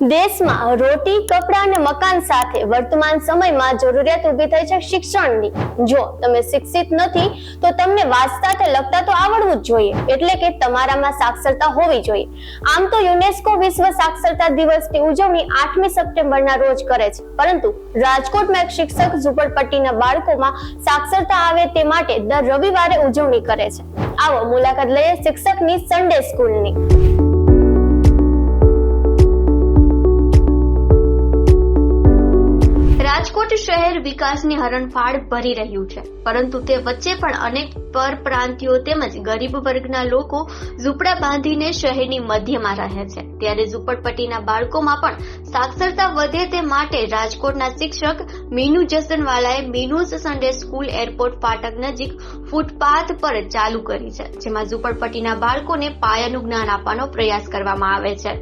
દેશમાં રોટી, કપડાં અને મકાન સાથે વર્તમાન સમયમાં જરૂરિયાત ઊભી થઈ છે શિક્ષણની. જો તમે શિક્ષિત નથી, તો તમને વાંચતા લખતા તો આવડવું જ જોઈએ. એટલે કે તમારામાં સાક્ષરતા હોવી જોઈએ. આમ તો યુનેસ્કો વિશ્વ સાક્ષરતા દિવસની ઉજવણી આઠમી સપ્ટેમ્બરના રોજ કરે છે. પરંતુ રાજકોટમાં એક શિક્ષક ઝુંપડપટ્ટીના બાળકોમાં સાક્ષરતા આવે તે માટે દર રવિવારે ઉજવણી કરે છે. આવો મુલાકાત લઈએ શિક્ષકની સન્ડે સ્કૂલની રાજકોટ શહેર વિકાસની હરણફાળ ભરી રહ્યું છે. પરંતુ તે વચ્ચે પણ અનેક પરપ્રાંતિયો તેમજ ગરીબ વર્ગના લોકો ઝૂંપડા બાંધીને શહેરની મધ્યમાં રહે છે. ત્યારે ઝૂંપડપટ્ટીના બાળકોમાં પણ સાક્ષરતા વધે તે માટે રાજકોટના શિક્ષક મીનુ જસનવાલાએ મીનુઝ સન્ડે સ્કૂલ એરપોર્ટ ફાટક નજીક ફૂટપાથ પર ચાલુ કરી છે, જેમાં ઝૂંપડપટ્ટીના બાળકોને પાયાનું જ્ઞાન આપવાનો પ્રયાસ કરવામાં આવે છે.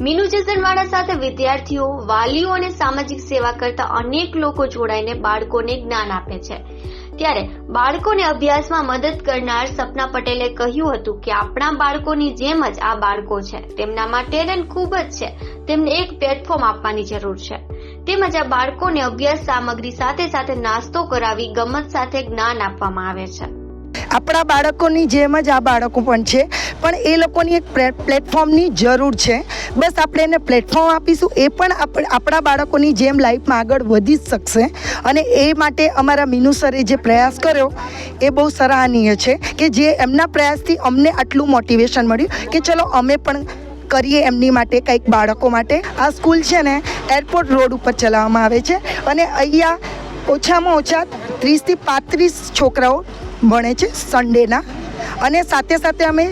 મીનુ જસનવાળા સાથે વિદ્યાર્થીઓ, વાલીઓ અને સામાજિક સેવા કરતા અનેક લોકો જોડાઈને બાળકોને જ્ઞાન આપે છે. ત્યારે બાળકોને અભ્યાસમાં મદદ કરનાર સપના પટેલે કહ્યું હતું કે આપણા બાળકોની જેમ જ આ બાળકો છે. તેમનામાં ટેલેન્ટ ખૂબ જ છે. તેમને એક પ્લેટફોર્મ આપવાની જરૂર છે. તેમજ આ બાળકોને અભ્યાસ સામગ્રી સાથે સાથે નાસ્તો કરાવી ગમત સાથે જ્ઞાન આપવામાં આવે છે. આપણા બાળકોની જેમ જ આ બાળકો પણ છે. પણ એ લોકોની એક પ્લે- પ્લેટફોર્મની જરૂર છે. બસ આપણે એને પ્લેટફોર્મ આપીશું. એ પણ આપ- આપણા બાળકોની જેમ લાઈફમાં આગળ વધી જ શકશે. અને એ માટે અમારા મીનુ સરે જે પ્રયાસ કર્યો, એ બહુ સરાહનીય છે કે જે એમના પ્રયાસથી અમને આટલું મોટિવેશન મળ્યું કે ચલો અમે પણ કરીએ એમની માટે કંઈક બાળકો માટે. આ સ્કૂલ છે ને, એરપોર્ટ રોડ ઉપર ચલાવવામાં આવે છે. અને અહીંયા ઓછામાં ઓછા ત્રીસથી પાંત્રીસ છોકરાઓ ભણે છે સન્ડેના અને સાથે સાથે અમે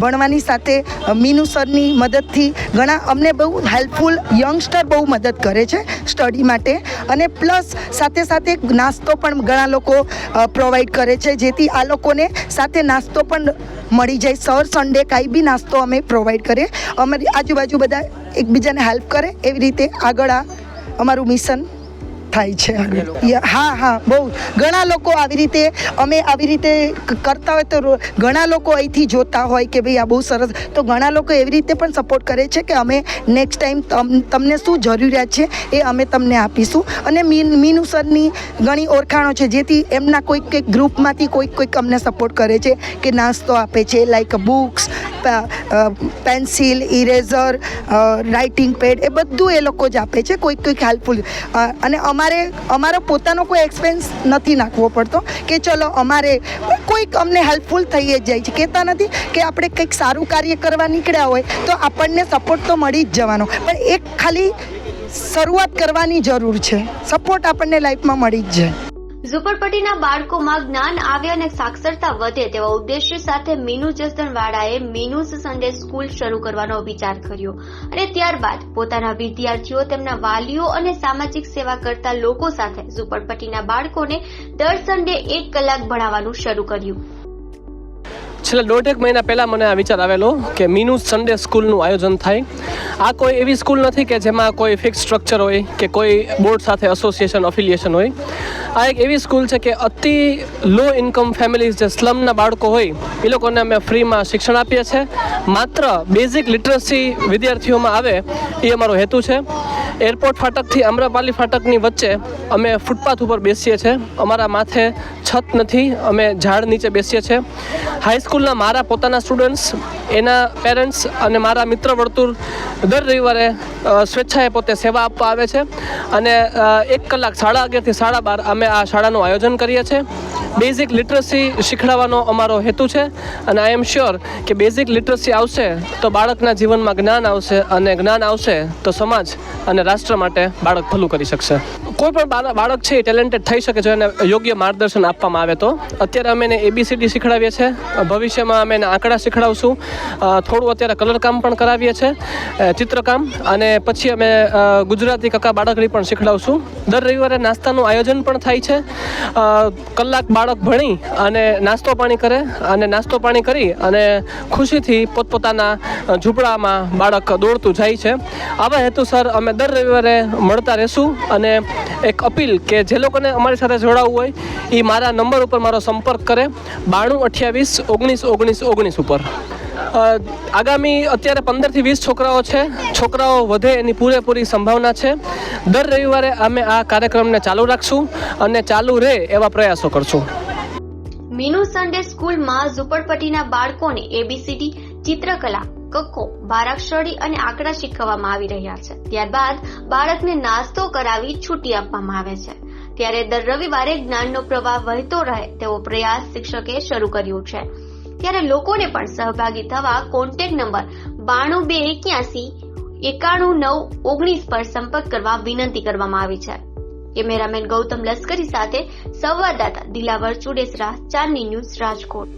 ભણવાની સાથે મીનુ સરની મદદથી ઘણા, અમને બહુ હેલ્પફુલ યંગસ્ટર બહુ મદદ કરે છે સ્ટડી માટે. અને પ્લસ સાથે સાથે નાસ્તો પણ ઘણા લોકો પ્રોવાઈડ કરે છે, જેથી આ લોકોને સાથે નાસ્તો પણ મળી જાય. સર સન્ડે કાંઈ બી નાસ્તો અમે પ્રોવાઈડ કરીએ. અમારી આજુબાજુ બધા એકબીજાને હેલ્પ કરે. એવી રીતે આગળ આ અમારું મિશન થાય છે. હા હા બહુ. ઘણા લોકો આવી રીતે અમે આવી રીતે કરતા હોય તો ઘણા લોકો અહીંથી જોતા હોય કે ભાઈ આ બહુ સરસ. તો ઘણા લોકો એવી રીતે પણ સપોર્ટ કરે છે કે અમે નેક્સ્ટ ટાઈમ તમને શું જરૂરિયાત છે એ અમે તમને આપીશું. અને મીન મીનુ સરની ઘણી ઓળખાણો છે જેથી એમના કોઈક કંઈક ગ્રુપમાંથી કોઈક કોઈક અમને સપોર્ટ કરે છે કે નાસ્તો આપે છે like books pencil, eraser writing pad એ બધું એ લોકો જ આપે છે કોઈક કોઈક હેલ્પફુલ. અને અમારે, અમારો પોતાનો કોઈ એક્સપેન્સ નથી નાખવો પડતો કે ચલો અમારે કોઈક અમને હેલ્પફુલ થઈ જ જાય છે. કહેતા નથી કે આપણે કંઈક સારું કાર્ય કરવા નીકળ્યા હોય તો આપણને સપોર્ટ તો મળી જ જવાનો. પણ એક ખાલી શરૂઆત કરવાની જરૂર છે. સપોર્ટ આપણને લાઈફમાં મળી જ જાય. ઝુંપડપટ્ટીના બાળકોમાં જ્ઞાન આવે અને સાક્ષરતા વધે તેવા ઉદ્દેશ્ય સાથે મીનુ જસદણવાળાએ મીનુસ સન્ડે સ્કૂલ શરૂ કરવાનો વિચાર કર્યો અને ત્યારબાદ પોતાના વિદ્યાર્થીઓ, તેમના વાલીઓ અને સામાજિક સેવા કરતા લોકો સાથે ઝુંપડપટ્ટીના બાળકોને દર સન્ડે એક કલાક ભણાવવાનું શરૂ કર્યું. છેલ્લા દોઢેક મહિના પહેલાં મને આ વિચાર આવેલો કે મીનુ સન્ડે સ્કૂલનું આયોજન થાય. આ કોઈ એવી સ્કૂલ નથી કે જેમાં કોઈ ફિક્સ સ્ટ્રક્ચર હોય કે કોઈ બોર્ડ સાથે એસોસિએશન અફિલિએશન હોય. આ એક એવી સ્કૂલ છે કે અતિ લો ઇન્કમ ફેમિલીઝ જે સ્લમના બાળકો હોય, એ લોકોને અમે ફ્રીમાં શિક્ષણ આપીએ છીએ. માત્ર બેઝિક લિટરસી વિદ્યાર્થીઓમાં આવે, એ અમારો હેતુ છે. એરપોર્ટ ફાટકથી આમ્રપાલી ફાટકની વચ્ચે અમે ફૂટપાથ ઉપર બેસીએ છીએ. અમારા માથે છત નથી, અમે ઝાડ નીચે બેસીએ છીએ. હાઈસ્કૂલના મારા પોતાના સ્ટુડન્ટ્સ એના પેરેન્ટ્સ અને મારા મિત્ર વર્તુળ દર રવિવારે સ્વેચ્છાએ પોતે સેવા આપવા આવે છે. અને એક કલાક સાડા અગિયારથી સાડા બાર અમે આ શાળાનું આયોજન કરીએ છીએ. બેઝિક લિટરસી શીખડાવવાનો અમારો હેતુ છે અને આઈ એમ શ્યોર કે બેઝિક લિટરસી આવશે તો બાળકના જીવનમાં જ્ઞાન આવશે અને જ્ઞાન આવશે તો સમાજ અને રાષ્ટ્ર માટે બાળક ભલું કરી શકશે. કોઈ પણ બાળ- બાળક છે એ ટેલેન્ટેડ થઈ શકે છે અને યોગ્ય માર્ગદર્શન આપવામાં આવે તો. અત્યારે અમે એને એબીસીડી શીખડાવીએ છીએ. ભવિષ્યમાં અમે એને આંકડા શીખડાવશું. થોડું અત્યારે કલરકામ પણ કરાવીએ છીએ. ચિત્રકામ. અને પછી અમે ગુજરાતી કકા બાળકડી પણ શીખડાવશું. દર રવિવારે નાસ્તાનું આયોજન પણ થાય છે. કલાક બાળક ભણી અને નાસ્તો પાણી કરે અને નાસ્તો પાણી કરી અને ખુશીથી પોતપોતાના ઝૂંપડામાં બાળક દોડતું જાય છે. આવા હેતુસર અમે દર રવિવારે મળતા રહેશું અને એક અપીલ કે જે લોકોને અમારી સાથે જોડાવવું હોય એ મારા નંબર ઉપર મારો સંપર્ક કરે. બાણું અઠ્યાવીસ, ઓગણીસ ઓગણીસ ઓગણીસ ઉપર. આગામી અત્યારે પંદરથી વીસ છોકરાઓ છે. છોકરાઓ વધે એની પૂરેપૂરી સંભાવના છે. દર રવિવારે અમે આ કાર્યક્રમને ચાલુ રાખશું અને ચાલુ રહે એવા પ્રયાસો કરશું. મીનુ સન્ડે સ્કૂલમાં ઝુંપડપટ્ટીના બાળકોને એબીસીડી ચિત્રકલા કક્કો બારાક્ષરી અને આંકડા શીખવવામાં આવી રહ્યા છે. ત્યારબાદ બાળકને નાસ્તો કરાવી છૂટી આપવામાં આવે છે. ત્યારે દર રવિવારે જ્ઞાનનો પ્રવાહ વહેતો રહે તેવો પ્રયાસ શિક્ષકે શરૂ કર્યો છે. ત્યારે લોકોને પણ સહભાગી થવા કોન્ટેક્ટ નંબર બાણું બે એક્યાસી એકાણું નવ ઓગણીસ પર સંપર્ક કરવા વિનંતી કરવામાં આવી છે. કેમેરામેન ગૌતમ લશ્કરી સાથે સંવાદદાતા દિલાવર ચુડેસરા, ચાંદની ન્યૂઝ રાજકોટ.